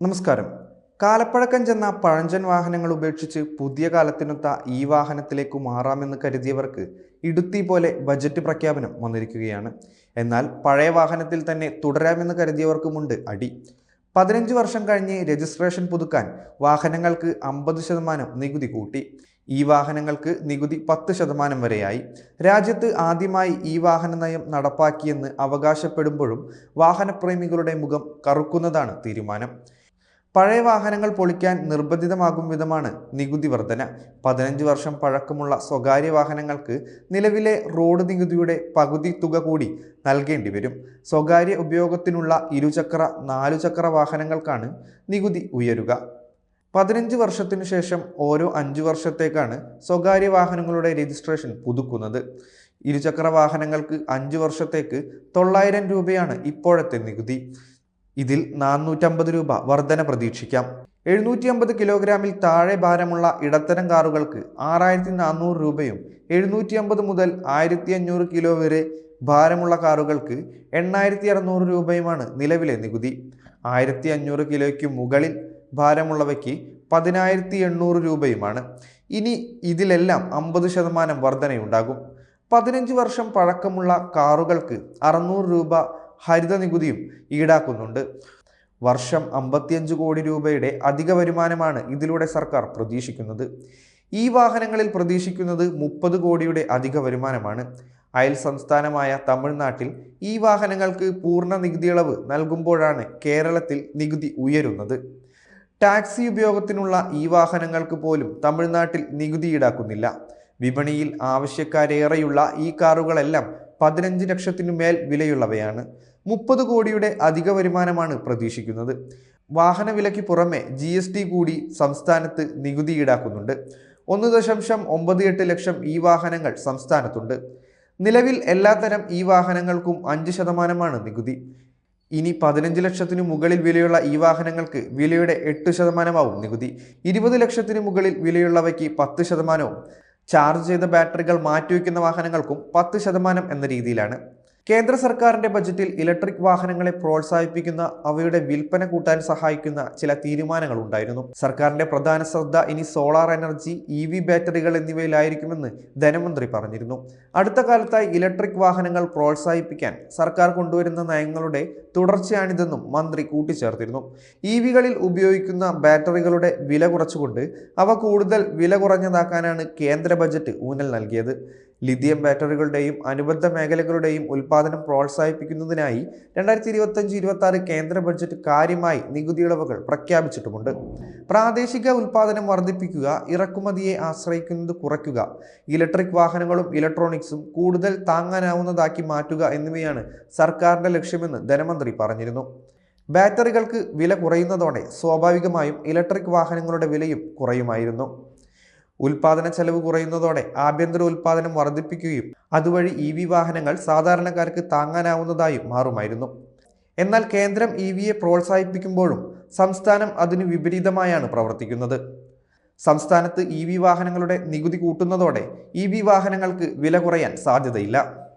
നമസ്കാരം. കാലപ്പഴക്കം ചെന്ന പഴഞ്ചൻ വാഹനങ്ങൾ ഉപേക്ഷിച്ച് പുതിയ കാലത്തിനൊത്ത ഈ വാഹനത്തിലേക്ക് മാറാമെന്ന് കരുതിയവർക്ക് ഇടുത്തി പോലെ ബജറ്റ് പ്രഖ്യാപനം വന്നിരിക്കുകയാണ്. എന്നാൽ പഴയ വാഹനത്തിൽ തന്നെ തുടരാമെന്ന് കരുതിയവർക്കുമുണ്ട് അടി. പതിനഞ്ച് വർഷം കഴിഞ്ഞ് രജിസ്ട്രേഷൻ പുതുക്കാൻ വാഹനങ്ങൾക്ക് അമ്പത് ശതമാനം നികുതി കൂട്ടി. ഈ വാഹനങ്ങൾക്ക് നികുതി പത്ത് ശതമാനം വരെയായി. രാജ്യത്ത് ആദ്യമായി ഈ വാഹന നയം നടപ്പാക്കിയെന്ന് അവകാശപ്പെടുമ്പോഴും വാഹനപ്രേമികളുടെ മുഖം കറുക്കുന്നതാണ് തീരുമാനം. പഴയ വാഹനങ്ങൾ പൊളിക്കാൻ നിർബന്ധിതമാകും വിധമാണ് നികുതി വർധന. പതിനഞ്ച് വർഷം പഴക്കമുള്ള സ്വകാര്യ വാഹനങ്ങൾക്ക് നിലവിലെ റോഡ് നികുതിയുടെ പകുതി തുക കൂടി നൽകേണ്ടി വരും. സ്വകാര്യ ഉപയോഗത്തിനുള്ള ഇരുചക്ര നാലുചക്ര വാഹനങ്ങൾക്കാണ് നികുതി ഉയരുക. പതിനഞ്ച് വർഷത്തിനു ശേഷം ഓരോ അഞ്ച് വർഷത്തേക്കാണ് സ്വകാര്യ വാഹനങ്ങളുടെ രജിസ്ട്രേഷൻ പുതുക്കുന്നത്. ഇരുചക്ര വാഹനങ്ങൾക്ക് അഞ്ച് വർഷത്തേക്ക് തൊള്ളായിരം രൂപയാണ് ഇപ്പോഴത്തെ നികുതി. ഇതിൽ നാനൂറ്റമ്പത് രൂപ വർധന പ്രതീക്ഷിക്കാം. എഴുന്നൂറ്റി അമ്പത് കിലോഗ്രാമിൽ താഴെ ഭാരമുള്ള ഇടത്തരം കാറുകൾക്ക് ആറായിരത്തി നാനൂറ് രൂപയും എഴുന്നൂറ്റി അമ്പത് മുതൽ ആയിരത്തി അഞ്ഞൂറ് കിലോ വരെ ഭാരമുള്ള കാറുകൾക്ക് എണ്ണായിരത്തി അറുന്നൂറ് രൂപയുമാണ് നിലവിലെ നികുതി. ആയിരത്തി അഞ്ഞൂറ് കിലോയ്ക്ക് മുകളിൽ ഭാരമുള്ളവയ്ക്ക് പതിനായിരത്തി എണ്ണൂറ് രൂപയുമാണ്. ഇനി ഇതിലെല്ലാം അമ്പത് ശതമാനം വർധനയുണ്ടാകും. പതിനഞ്ച് വർഷം പഴക്കമുള്ള കാറുകൾക്ക് അറുന്നൂറ് രൂപ ഹരിത നികുതിയും ഈടാക്കുന്നുണ്ട്. വർഷം അമ്പത്തിയഞ്ച് കോടി രൂപയുടെ അധിക വരുമാനമാണ് ഇതിലൂടെ സർക്കാർ പ്രതീക്ഷിക്കുന്നത്. ഈ വാഹനങ്ങളിൽ പ്രതീക്ഷിക്കുന്നത് മുപ്പത് കോടിയുടെ അധിക വരുമാനമാണ്. അയൽ സംസ്ഥാനമായ തമിഴ്നാട്ടിൽ ഈ വാഹനങ്ങൾക്ക് പൂർണ നികുതി ഇളവ് നൽകുമ്പോഴാണ് കേരളത്തിൽ നികുതി ഉയരുന്നത്. ടാക്സി ഉപയോഗത്തിനുള്ള ഈ വാഹനങ്ങൾക്ക് പോലും തമിഴ്നാട്ടിൽ നികുതി ഈടാക്കുന്നില്ല. വിപണിയിൽ ആവശ്യക്കാരേറെയുള്ള ഈ കാറുകളെല്ലാം പതിനഞ്ച് ലക്ഷത്തിനു മേൽ വിലയുള്ളവയാണ്. മുപ്പത് കോടിയുടെ അധിക വരുമാനമാണ് പ്രതീക്ഷിക്കുന്നത്. വാഹന വിലയ്ക്ക് പുറമെ ജി എസ് ടി കൂടി സംസ്ഥാനത്ത് നികുതി ഈടാക്കുന്നുണ്ട്. ഒന്ന് ദശാംശം ഒമ്പത് എട്ട് ലക്ഷം ഇ വാഹനങ്ങൾ സംസ്ഥാനത്തുണ്ട്. നിലവിൽ എല്ലാത്തരം ഇ വാഹനങ്ങൾക്കും അഞ്ച് ശതമാനമാണ് നികുതി. ഇനി പതിനഞ്ച് ലക്ഷത്തിനു മുകളിൽ വിലയുള്ള ഈ വാഹനങ്ങൾക്ക് വിലയുടെ എട്ട് ശതമാനമാവും നികുതി. ഇരുപത് ലക്ഷത്തിനു മുകളിൽ വിലയുള്ളവയ്ക്ക് പത്ത് ശതമാനവും. ചാർജ് ചെയ്ത ബാറ്ററികൾ മാറ്റിവെക്കുന്ന വാഹനങ്ങൾക്കും പത്ത് ശതമാനം എന്ന രീതിയിലാണ്. കേന്ദ്ര സർക്കാരിന്റെ ബജറ്റിൽ ഇലക്ട്രിക് വാഹനങ്ങളെ പ്രോത്സാഹിപ്പിക്കുന്ന അവയുടെ വിൽപ്പന കൂട്ടാൻ സഹായിക്കുന്ന ചില തീരുമാനങ്ങൾ ഉണ്ടായിരുന്നു. സർക്കാരിന്റെ പ്രധാന ശ്രദ്ധ ഇനി സോളാർ എനർജി ഇ വി ബാറ്ററികൾ എന്നിവയിലായിരിക്കുമെന്ന് ധനമന്ത്രി പറഞ്ഞിരുന്നു. അടുത്ത കാലത്തായി ഇലക്ട്രിക് വാഹനങ്ങൾ പ്രോത്സാഹിപ്പിക്കാൻ സർക്കാർ കൊണ്ടുവരുന്ന നയങ്ങളുടെ തുടർച്ചയാണിതെന്നും മന്ത്രി കൂട്ടിച്ചേർത്തിരുന്നു. ഇ വികളിൽ ഉപയോഗിക്കുന്ന ബാറ്ററികളുടെ വില കുറച്ചുകൊണ്ട് അവ കൂടുതൽ വില കുറഞ്ഞതാക്കാനാണ് കേന്ദ്ര ബജറ്റ് ഊന്നൽ നൽകിയത്. ലിഥിയം ബാറ്ററികളുടെയും അനുബന്ധ മേഖലകളുടെയും ഉൽപാദനം പ്രോത്സാഹിപ്പിക്കുന്നതിനായി രണ്ടായിരത്തി ഇരുപത്തഞ്ച് ഇരുപത്തി ആറ് കേന്ദ്ര ബഡ്ജറ്റ് കാര്യമായി നികുതി ഇളവുകൾ പ്രഖ്യാപിച്ചിട്ടുമുണ്ട്. പ്രാദേശിക ഉൽപാദനം വർദ്ധിപ്പിക്കുക ഇറക്കുമതിയെ ആശ്രയിക്കുന്നത് കുറയ്ക്കുക ഇലക്ട്രിക് വാഹനങ്ങളും ഇലക്ട്രോണിക്സും കൂടുതൽ താങ്ങാനാവുന്നതാക്കി മാറ്റുക എന്നിവയാണ് സർക്കാരിന്റെ ലക്ഷ്യമെന്ന് ധനമന്ത്രി പറഞ്ഞിരുന്നു. ബാറ്ററികൾക്ക് വില കുറയുന്നതോടെ സ്വാഭാവികമായും ഇലക്ട്രിക് വാഹനങ്ങളുടെ വിലയും കുറയുമായിരുന്നു. ഉൽപാദന ചെലവ് കുറയുന്നതോടെ ആഭ്യന്തര ഉൽപാദനം വർദ്ധിപ്പിക്കുകയും അതുവഴി ഇ വി വാഹനങ്ങൾ സാധാരണക്കാർക്ക് താങ്ങാനാവുന്നതായും മാറുമായിരുന്നു. എന്നാൽ കേന്ദ്രം ഇ വിയെ പ്രോത്സാഹിപ്പിക്കുമ്പോഴും സംസ്ഥാനം അതിനു വിപരീതമായാണ് പ്രവർത്തിക്കുന്നത്. സംസ്ഥാനത്ത് ഇ വി വാഹനങ്ങളുടെ നികുതി കൂട്ടുന്നതോടെ ഇ വി വാഹനങ്ങൾക്ക് വില കുറയാൻ സാധ്യതയില്ല.